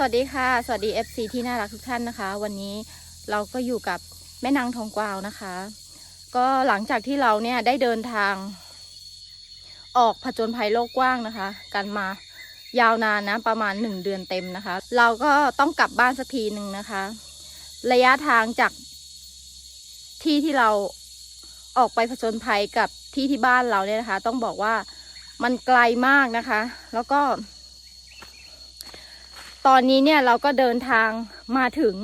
สวัสดีค่ะ สวัสดี FC ที่น่ารักทุกท่านนะคะ วันนี้เราก็อยู่กับแม่นางทองกวาวนะคะ ก็หลังจากที่เราเนี่ยได้เดินทาง ออกผจญภัยโลกกว้างนะคะ กันมายาวนานนะประมาณหนึ่งเดือนเต็มนะคะ เราก็ต้องกลับบ้านสักทีหนึ่งนะคะ ระยะทางจากที่ที่เราออกไปผจญภัยกับที่ที่บ้านเราเนี่ยนะคะ ต้องบอกว่ามันไกลมากนะคะ แล้วก็ ตอนนี้เนี่ยเราก็เดินทางมาถึง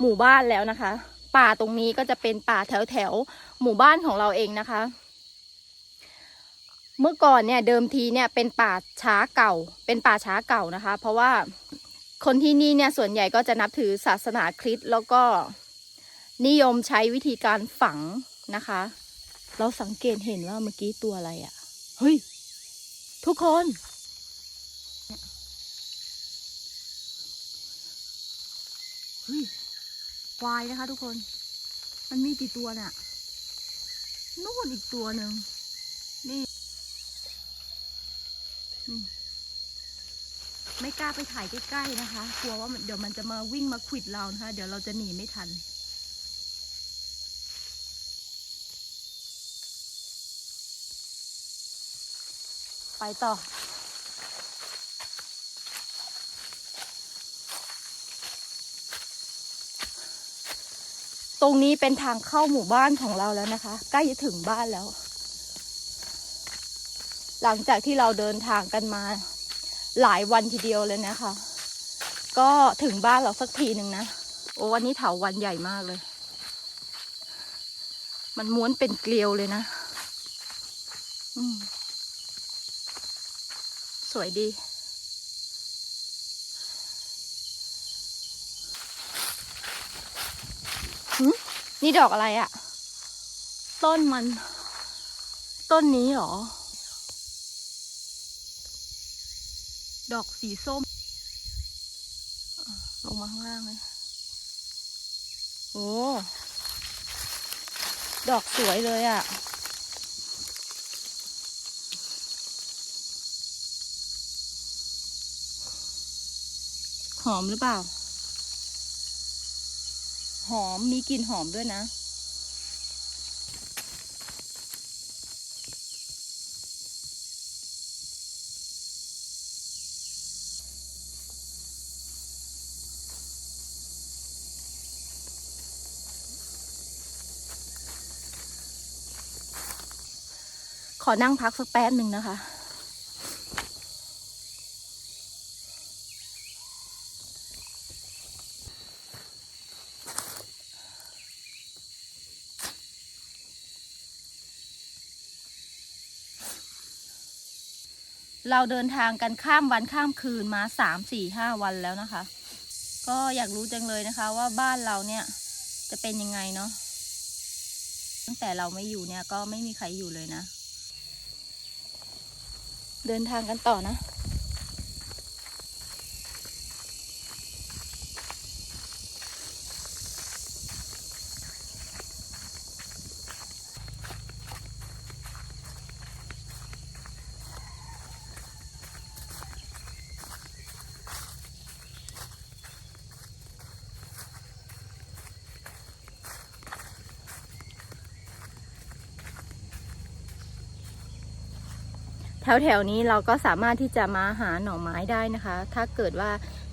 หมู่บ้านแล้วนะคะ ป่าตรงนี้ก็จะเป็นป่าแถวแถวหมู่บ้านของเราเองนะคะ เมื่อก่อนเนี่ยเดิมทีเนี่ยเป็นป่าช้าเก่า เป็นป่าช้าเก่านะคะ เพราะว่าคนที่นี่เนี่ยส่วนใหญ่ก็จะนับถือศาสนาคริสต์แล้วก็นิยมใช้วิธีการฝังนะคะ เราสังเกตเห็นว่าเมื่อกี้ตัวอะไรอะ่ะ เฮ้ย ทุกคน ฮ้ยควายนะคะ ทุกคน มันมีกี่ตัวน่ะนู่นอีกตัวหนึ่งนี่นี่ไม่กล้าไปถ่ายใกล้ๆนะคะกลัวว่าเดี๋ยวมันจะมาวิ่งมาขวิดเรานะคะ เดี๋ยวเราจะหนีไม่ทันไปต่อ ตรงนี้เป็นทางเข้าหมู่บ้านของเราแล้วนะคะ ใกล้จะถึงบ้านแล้ว หลังจากที่เราเดินทางกันมา หลายวันทีเดียวเลยนะคะ ก็ถึงบ้านเราสักทีหนึ่งนะ โอ้วันนี้เถาวันใหญ่มากเลย มันม้วนเป็นเกลียวเลยนะสวยดี นี่ดอกอะไรอะ่ะต้นมัน ต้นนี้เหรอ ดอกสีส้มอะลงมาข้างล่างเลยโอ้ดอกสวยเลยอะ่ะ หอมหรือเปล่า หอมมีกลิ่นหอมด้วยนะ ขอนั่งพักสักแป๊บหนึ่งนะคะ เราเดินทางกันข้ามวันข้ามคืนมาสามสี่ห้าวันแล้วนะคะ ก็อยากรู้จังเลยนะคะว่าบ้านเราเนี่ยจะเป็นยังไงเนาะตั้งแต่เราไม่อยู่เนี่ยก็ไม่มีใครอยู่เลยนะ เดินทางกันต่อนะ แถวแถวๆนี้เราก็สามารถที่จะมาหาหน่อไม้ได้นะคะ ถ้าเกิดว่า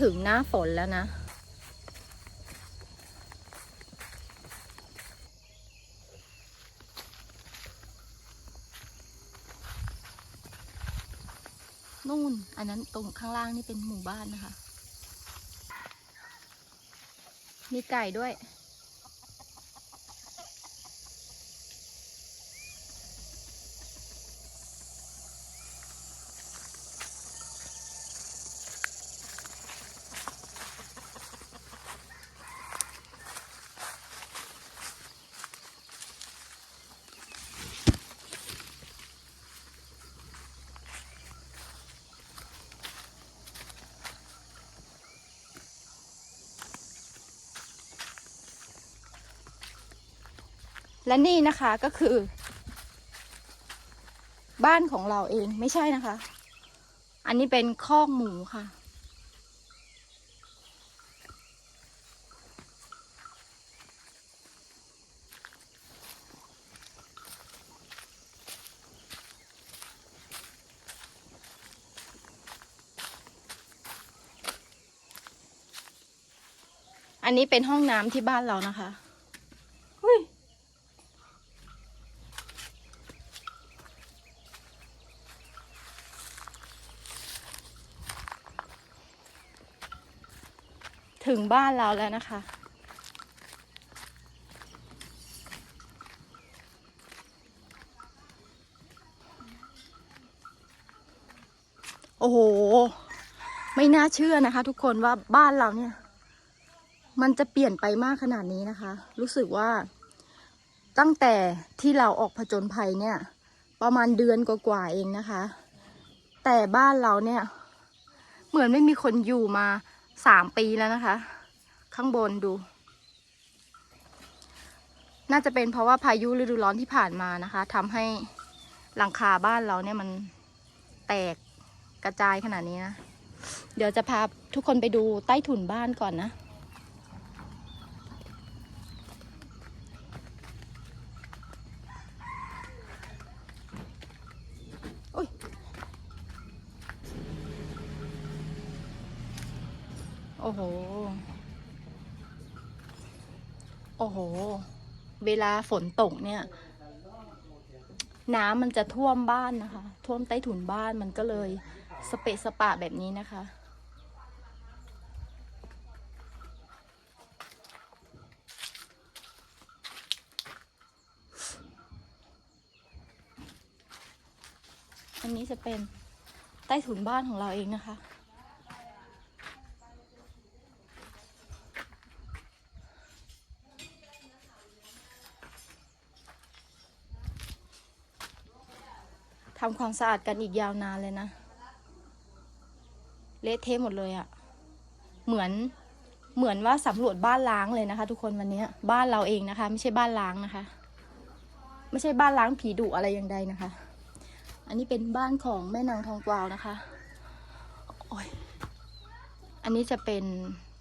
ถึงหน้าฝนแล้วนะ นู่น อันนั้นตรงข้างล่างนี่เป็นหมู่บ้านนะคะ มีไก่ด้วย และนี่นะคะก็คือ บ้านของเราเองไม่ใช่นะคะ อันนี้เป็นคอกหมูค่ะ อันนี้เป็นห้องน้ำที่บ้านเรานะคะ ถึงบ้านเราแล้วนะคะ โอ้โห ไม่น่าเชื่อนะคะ ทุกคนว่าบ้านเราเนี่ย มันจะเปลี่ยนไปมากขนาดนี้นะคะ รู้สึกว่าตั้งแต่ที่เราออกผจญภัยเนี่ย ประมาณเดือนกว่าๆเองนะคะ แต่บ้านเราเนี่ย เหมือนไม่มีคนอยู่มา สามปีแล้วนะคะ ข้างบนดู น่าจะเป็นเพราะว่าพายุฤดูร้อนที่ผ่านมานะคะทำให้หลังคาบ้านเราเนี่ยมันแตกกระจายขนาดนี้นะ เดี๋ยวจะพาทุกคนไปดูใต้ถุนบ้านก่อนนะ โอ้โห โอ้โห เวลาฝนตกเนี่ย น้ำมันจะท่วมบ้านนะคะ ท่วมใต้ถุนบ้านมันก็เลย สเปะสปะแบบนี้นะคะอันนี้จะเป็นใต้ถุนบ้านของเราเองนะคะำความสะอาดกันอีกยาวนานเลยนะ เละเทะหมดเลยอะเหมือนเหมือนว่าสำรวจบ้านล้างเลยนะคะ ทุกคนวันนี้บ้านเราเองนะคะ ไม่ใช่บ้านล้างนะคะ ไม่ใช่บ้านล้างผีดุอะไรอย่างใดนะคะ อันนี้เป็นบ้านของแม่นางทองกวาวนะคะโอ้ยอันนี้จะเป็น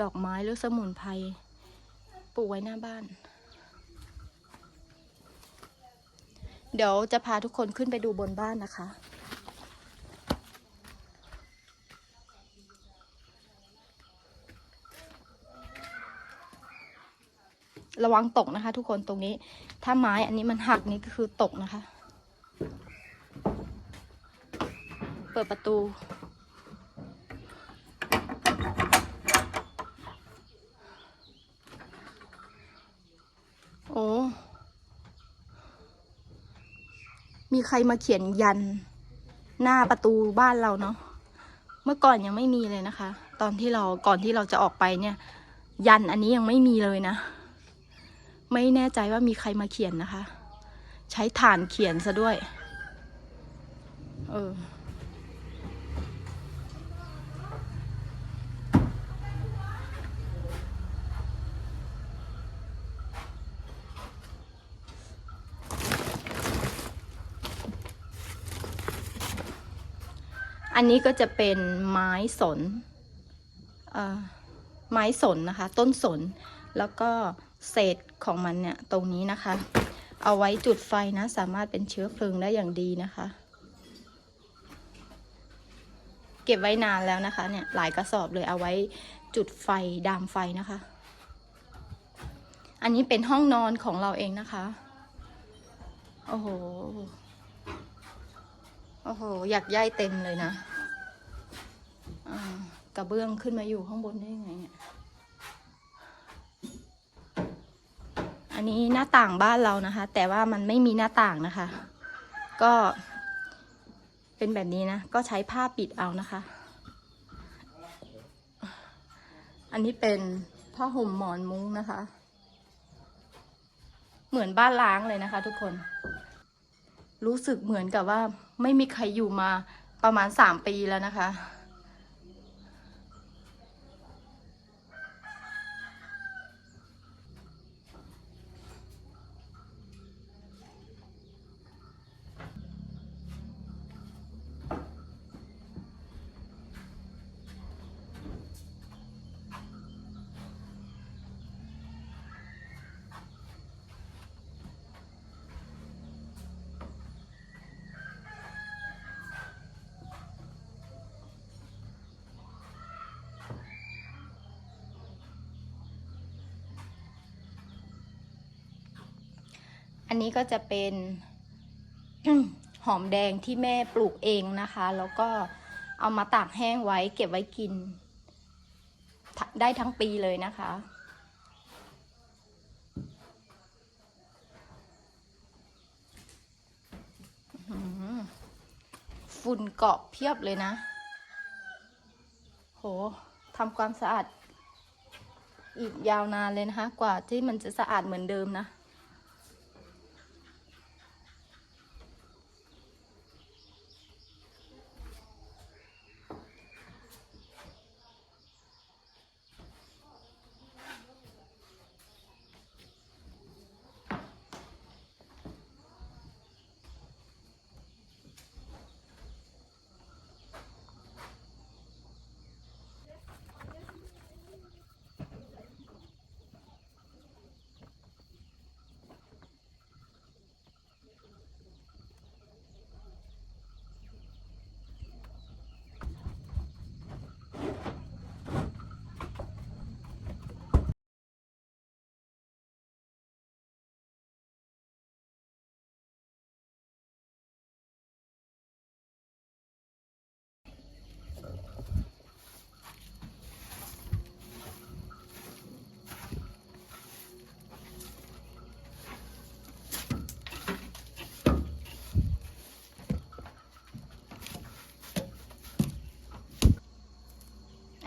ดอกไม้หรือสมุนไพรปลูกไว้หน้าบ้าน เดี๋ยวจะพาทุกคนขึ้นไปดูบนบ้านนะคะ ระวังตกนะคะ ทุกคนตรงนี้ ถ้าไม้อันนี้มันหักนี่ก็คือตกนะคะ เปิดประตู โอ้ มี ใครมาเขียนยันหน้าประตูบ้านเราเนาะ เมื่อก่อนยังไม่มีเลยนะคะ ตอนที่เราก่อนที่เราจะออกไปเนี่ย ยันอันนี้ยังไม่มีเลยนะ ไม่แน่ใจว่ามีใครมาเขียนนะคะ ใช้ฐานเขียนซะด้วย เออ อันนี้ก็จะเป็นไม้สนอ่อไม้สนนะคะ ต้นสน แล้วก็เศษของมันเนี่ยตรงนี้นะคะ เอาไว้จุดไฟนะ สามารถเป็นเชื้อเพลิงได้อย่างดีนะคะ เก็บไว้นานแล้วนะคะ เนี่ยหลายกระสอบเลยเอาไว้จุดไฟดามไฟนะคะ อันนี้เป็นห้องนอนของเราเองนะคะ โอ้โห โอ้โห อยากย่ายเต็มเลยนะกระเบื้องขึ้นมาอยู่ข้างบนได้ยังไงเนี่ย อันนี้หน้าต่างบ้านเรานะคะ แต่ว่ามันไม่มีหน้าต่างนะคะ ก็เป็นแบบนี้นะ ก็ใช้ผ้าปิดเอานะคะ อันนี้เป็นผ้าห่มหมอนมุ้งนะคะ เหมือนบ้านล้างเลยนะคะ ทุกคน รู้สึกเหมือนกับว่า ไม่มีใครอยู่มาประมาณสามปีแล้วนะคะ อันนี้ก็จะเป็นหอมแดงที่แม่ปลูกเองนะคะ แล้วก็เอามาตากแห้งไว้ เก็บไว้กิน ได้ทั้งปีเลยนะคะ ฝุ่นเกาะเพียบเลยนะ โหทำความสะอาด อีกยาวนานเลยนะคะ กว่าที่มันจะสะอาดเหมือนเดิมนะ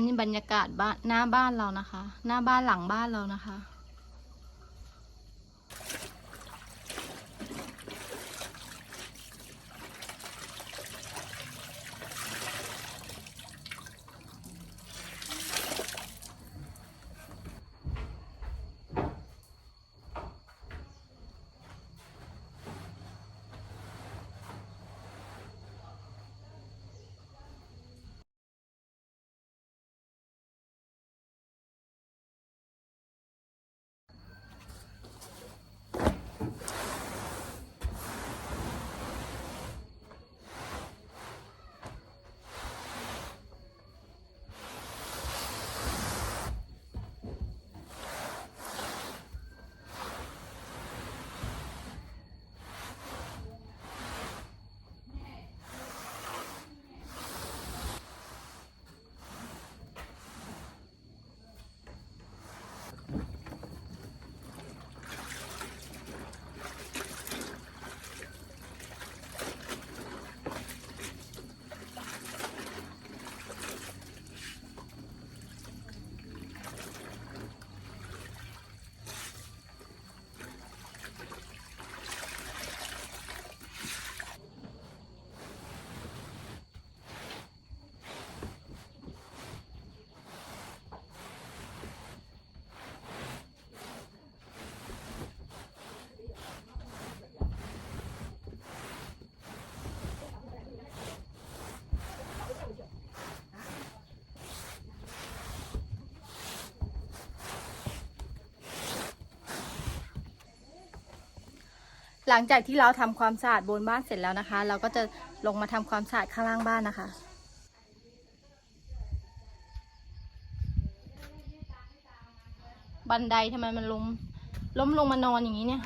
อันนี้บรรยากาศบ้านหน้าบ้านเรานะคะ หน้าบ้านหลังบ้านเรานะคะ หลังจากที่เราทำความสะอาดบนบ้านเสร็จแล้วนะคะ เราก็จะลงมาทำความสะอาดข้างล่างบ้านนะคะ บันไดทำไมมันล้มล้มลงมานอนอย่างนี้เนี่ย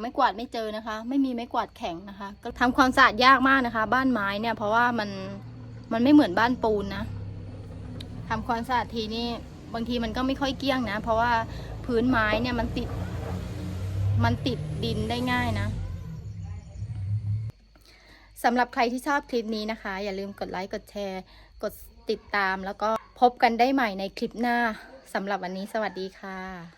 ไม้กวาดไม่เจอนะคะ ไม่มีไม้กวาดแข็งนะคะ ก็ทำความสะอาดยากมากนะคะ บ้านไม้เนี่ย เพราะว่ามันมันไม่เหมือนบ้านปูนนะทำความสะอาดทีนี่บางทีมันก็ไม่ค่อยเกลี้ยงนะ เพราะว่าพื้นไม้เนี่ยมันติด มันติดดินได้ง่ายนะสำหรับใครที่ชอบคลิปนี้นะคะ อย่าลืมกดไลค์กดแชร์ กดติดตามแล้วก็พบกันได้ใหม่ในคลิปหน้าสำหรับวันนี้สวัสดีค่ะ